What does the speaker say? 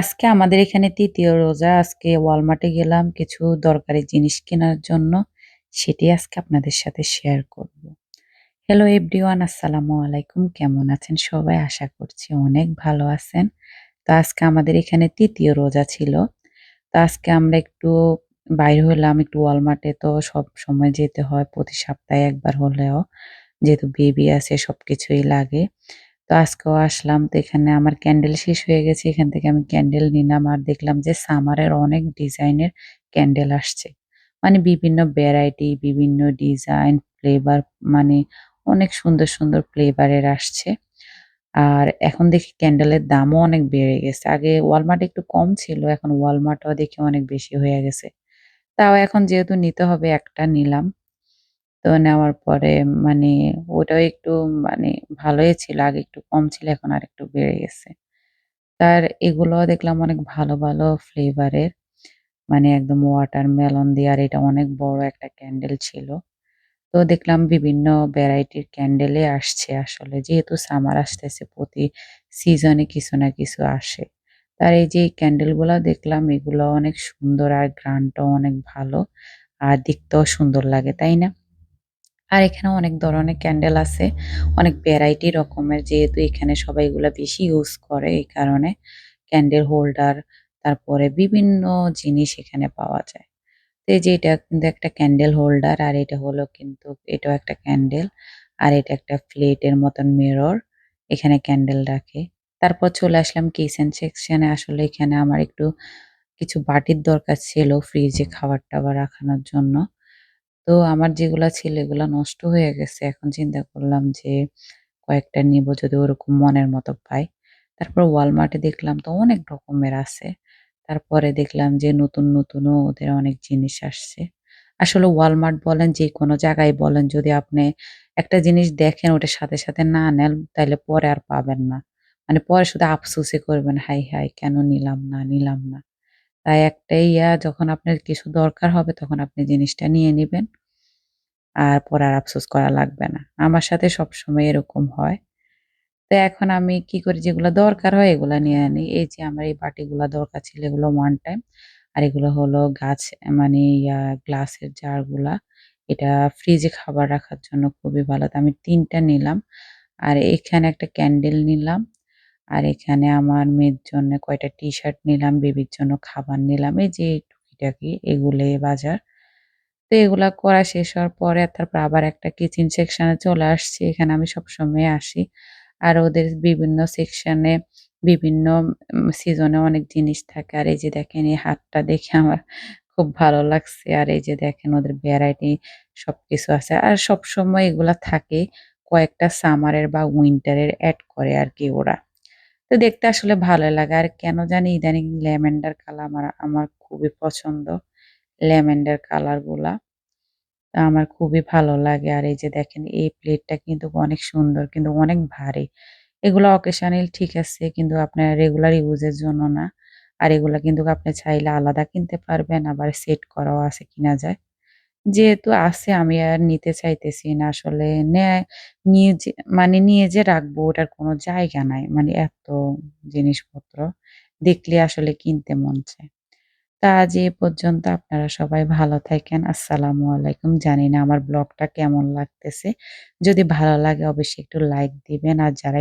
আজকে আমাদের এখানে তৃতীয় রোজা। আজকে ওয়ালমার্টে গেলাম কিছু দরকারি জিনিস কেনার জন্য। সেটি আজকে আপনাদের সাথে শেয়ার করব। হ্যালো এভরিওয়ান আসসালামু আলাইকুম। কেমন আছেন সবাই? আশা করছি অনেক ভালো আছেন। তো আজকে আমাদের এখানে তৃতীয় রোজা ছিল। তো আজকে আমরা একটু বাইর হলাম, একটু ওয়ালমার্টে তো সবসময় যেতে হয়, প্রতি সপ্তাহে একবার হলেও। যেহেতু বেবি আছে, সবকিছুই লাগে। তো আজকেও আসলাম তো এখানে আমার ক্যান্ডেল শেষ হয়ে গেছে। এখান থেকে আমি ক্যান্ডেল নিলাম আর দেখলাম যে সামারের অনেক ডিজাইনের ক্যান্ডেল আসছে। মানে বিভিন্ন ভ্যারাইটি বিভিন্ন ডিজাইন ফ্লেভার মানে অনেক সুন্দর সুন্দর ফ্লেভারের আসছে। আর এখন দেখি ক্যান্ডেলের দামও অনেক বেড়ে গেছে। আগে ওয়ালমার্ট একটু কম ছিল, এখন ওয়ালমার্টও দেখি অনেক বেশি হয়ে গেছে। তাও এখন যেহেতু নিতে হবে, একটা নিলাম। তো নেওয়ার পরে মানে ওটাও একটু মানে ভালোই ছিল। আগে একটু কম ছিল এখন আরেকটু বেড়ে গেছে। তার এগুলোও দেখলাম অনেক ভালো, ভালো ফ্লেভারের। মানে একদম ওয়াটারমেলন দিয়ে আর এটা অনেক বড় একটা ক্যান্ডেল ছিল। তো দেখলাম বিভিন্ন ভ্যারাইটির ক্যান্ডেলে আসছে আসলে। যেহেতু সামার আসতেছে প্রতি সিজনে কিছু না কিছু আসে। তার এই যে ক্যান্ডেলগুলা দেখলাম এগুলো অনেক সুন্দর আর গ্রানটাও অনেক ভালো। আর দেখতেও সুন্দর লাগে, তাই না? আর এখানে অনেক ধরনের ক্যান্ডেল আছে। অনেক ভ্যারাইটি রকমের, যেহেতু এখানে সবাই বেশি ইউজ করে এই কারণে ক্যান্ডেল হোল্ডার তারপরে বিভিন্ন জিনিস এখানে পাওয়া যায়। তো এই যে এটা কিন্তু একটা ক্যান্ডেল হোল্ডার আর এটা হলো কিন্তু এটাও একটা ক্যান্ডেল আর এটা একটা প্লেটের মতন মিরর এখানে ক্যান্ডেল রাখে। তারপর চলে আসলাম কিচেন সেকশনে আসলে এখানে আমার একটু কিছু বাটির দরকার ছিল ফ্রিজে খাবার-টাবার রাখানোর জন্য। তো আমার যেগুলা ছিল এগুলা নষ্ট হয়ে গেছে। এখন চিন্তা করলাম যে কয়েকটা নিবো যদি ওরকম মনের মতো পাই। তারপর ওয়ালমার্টে দেখলাম তো অনেক রকমের আছে। তারপরে দেখলাম যে নতুন, নতুনও ওদের অনেক জিনিস আসছে। আসলে ওয়ালমার্ট বলেন যেকোনো জায়গায় বলেন যদি আপনি একটা জিনিস দেখেন ওটার সাথে, সাথে না নেন তাইলে পরে আর পাবেন না। মানে পরে শুধু আফসোসই করবেন, হাই হাই কেন নিলাম না, নিলাম না। তাই একটাই ইয়া, যখন আপনার কিছু দরকার হবে তখন আপনি জিনিসটা নিয়ে নিবেন। আর পরে আর আফসোস করা লাগবে না। আমার সাথে সবসময় এরকম হয়। তো এখন আমি কি করি, যেগুলো দরকার হয় এগুলা নিয়ে আনি। এই যে আমার এই বাটিগুলা দরকার ছিল এগুলো ওয়ান টাইম। আর এগুলো হলো গাছ মানে ইয়া, গ্লাসের জারগুলা। এটা ফ্রিজে খাবার রাখার জন্য খুবই ভালো। আমি তিনটা নিলাম। আর এখানে একটা ক্যান্ডেল নিলাম। আর এখানে আমার মেয়ের জন্য কয়টা টি-শার্ট নিলাম, বেবির জন্য খাবার নিলাম। এই যে টুকিটাকি এগুলো বাজার। তো এগুলা করা শেষ হওয়ার পরে তারপর আবার একটা কিচেন সেকশনে চলে আসছি। এখানে আমি সবসময় আসি। আর ওদের বিভিন্ন সেকশনে বিভিন্ন সিজনে অনেক জিনিস থাকে। আর এই যে দেখেন এই হাটটা দেখে আমার খুব ভালো লাগছে। আর এই যে দেখেন ওদের ভ্যারাইটি সবকিছু আছে। আর সবসময় এগুলা থাকে কয়েকটা সামারের বা উইন্টারের অ্যাড করে আর কি ওরা। তো দেখতে আসলে ভালো লাগে। আর কেন জানি ইদানিং ল্যাভেন্ডার কালার আমার আমার খুবই পছন্দ। ল্যাভেন্ডার কালারগুলা। আমার খুবই ভালো লাগে। আর এই যে দেখেন, এই প্লেটটা কিন্তু অনেক সুন্দর, কিন্তু অনেক ভারী। এগুলা অকেশনাল ঠিক আছে, কিন্তু আপনার রেগুলার ইউজ এর জন্য না। আর এগুলা কিন্তু আপনি চাইলে আলাদা কিনতে পারবেন, আবার সেট করাও আছে কিনা যায়। যেহেতু আছে, আমি আর নিতে চাইতেছি না আসলে নেয় নিয়ে যে মানে নিয়ে যে রাখব, ওটার কোনো জায়গা নাই। মানে এত জিনিসপত্র দেখলে আসলে কিনতে মন চায়। তা আজ এ পর্যন্ত আপনারা সবাই ভালো থাকেন। আসসালামু আলাইকুম। জানি না আমার ব্লগটা কেমন লাগতেছে। যদি ভালো লাগে অবশ্যই একটু লাইক দিবেন। আর যারা